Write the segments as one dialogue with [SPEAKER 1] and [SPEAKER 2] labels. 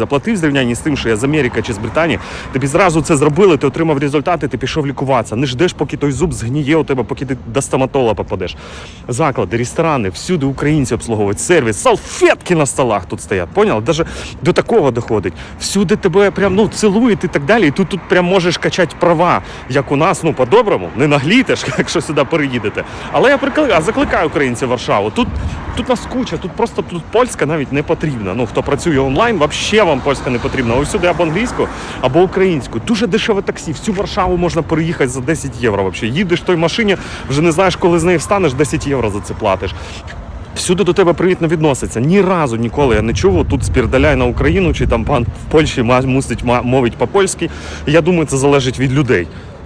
[SPEAKER 1] заплатив зрівнянні з тим, що я з Америки чи з Британії. Тобі зразу це зробили, ти отримав результати, ти пішов лікуватися. Не ждеш, поки той зуб згніє у тебе, поки ти до стоматолога попадеш. Заклади, ресторани, всюди українці обслуговують сервіс, салфетки на столах тут стоять. Поняв? Даже до такого доходить. Всюди тебе прям ну цілують і так далі. І тут тут прям можеш качати права, як у нас, ну по-доброму, не наглітеш, якщо сюди переїдете. Але я прикликаю, закликаю українців Варшаву. Тут тут нас куча, тут просто тут польська навіть не потрібна. Ну хто працює онлайн, взагалі вам польська не потрібна. Ось сюди або англійську, або українську. Дуже дешеве таксі. Всю Варшаву можна переїхати за 10 євро. Вообще. Їдеш в той машині, вже не знаєш, коли з неї встанеш, 10 євро за це платиш. Всюди до тебе привітно відноситься. Ні разу ніколи я не чув. Тут спірдаляй на Україну, чи там пан в Польщі мусить мовить по-польськи. Я думаю, це залежить від людей.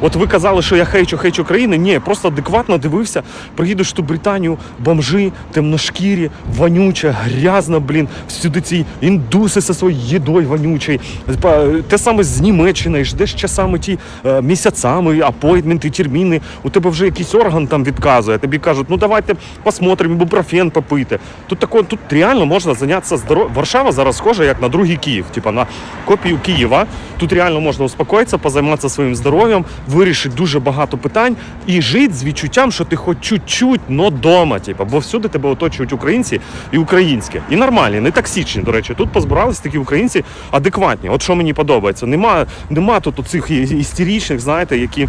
[SPEAKER 1] От ви казали, що я хейчу, хейчу країни. Ні, просто адекватно дивився. Приїдеш ту Британію, бомжи, темношкірі, вонюче, грязно, блін. Всюди ці індуси зі своєю їдою вонючою. Те саме з Німеччини, ждеш часами ті е, місяцями, апойтменти, терміни. У тебе вже якийсь орган там відказує. Тобі кажуть, ну давайте посмотримо, ібупрофен попити. Тут тако, тут реально можна зайнятися здоров'ям. Варшава зараз схожа як на другий Київ, типа на копію Києва. Тут реально можна успокоїтися, позайматися своїм здоров'ям, вирішити дуже багато питань і жити з відчуттям, що ти хоч чуть-чуть, но дома. Типа, бо всюди тебе оточують українці і українське. І нормальні, не токсичні, до речі. Тут позбиралися такі українці адекватні. От що мені подобається. Нема, нема тут оцих істерічних, знаєте, які.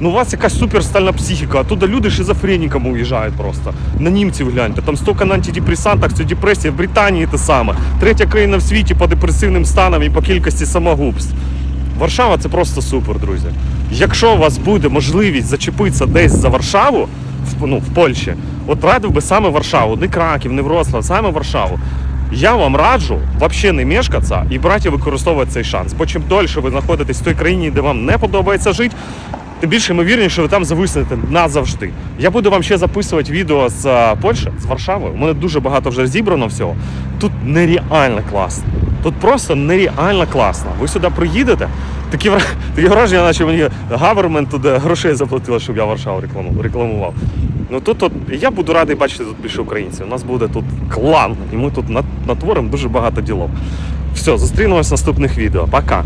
[SPEAKER 1] ну у вас якась суперстальна психіка. Оттуда люди шизофреніками уїжджають просто. На німців гляньте. Там стільки на антидепресантах, це депресія. В Британії те саме. Третя країна в світі по депресивним станам і по кількості самогубств. Варшава це просто супер, друзі. Якщо у вас буде можливість зачепитися десь за Варшаву, в, ну, в Польщі, от радив би саме Варшаву, не Краків, не Вроцлав, саме Варшаву. Я вам раджу взагалі не мешкатися і брати використовувати цей шанс. Бо чим дольше ви знаходитесь в той країні, де вам не подобається жити, тим більше ймовірніше, що ви там зависнете назавжди. Я буду вам ще записувати відео з е, Польщі, з Варшави. У мене дуже багато вже зібрано всього. Тут нереально класно. Тут просто нереально класно. Ви сюди приїдете, такі, такі враження, наче мені гавермент туди грошей заплатила, щоб я Варшаву рекламу- рекламував. Ну тут от, я буду радий бачити тут більше українців. У нас буде тут клан, і ми тут натворимо дуже багато ділов. Все, зустрінемось в наступних відео. Пока!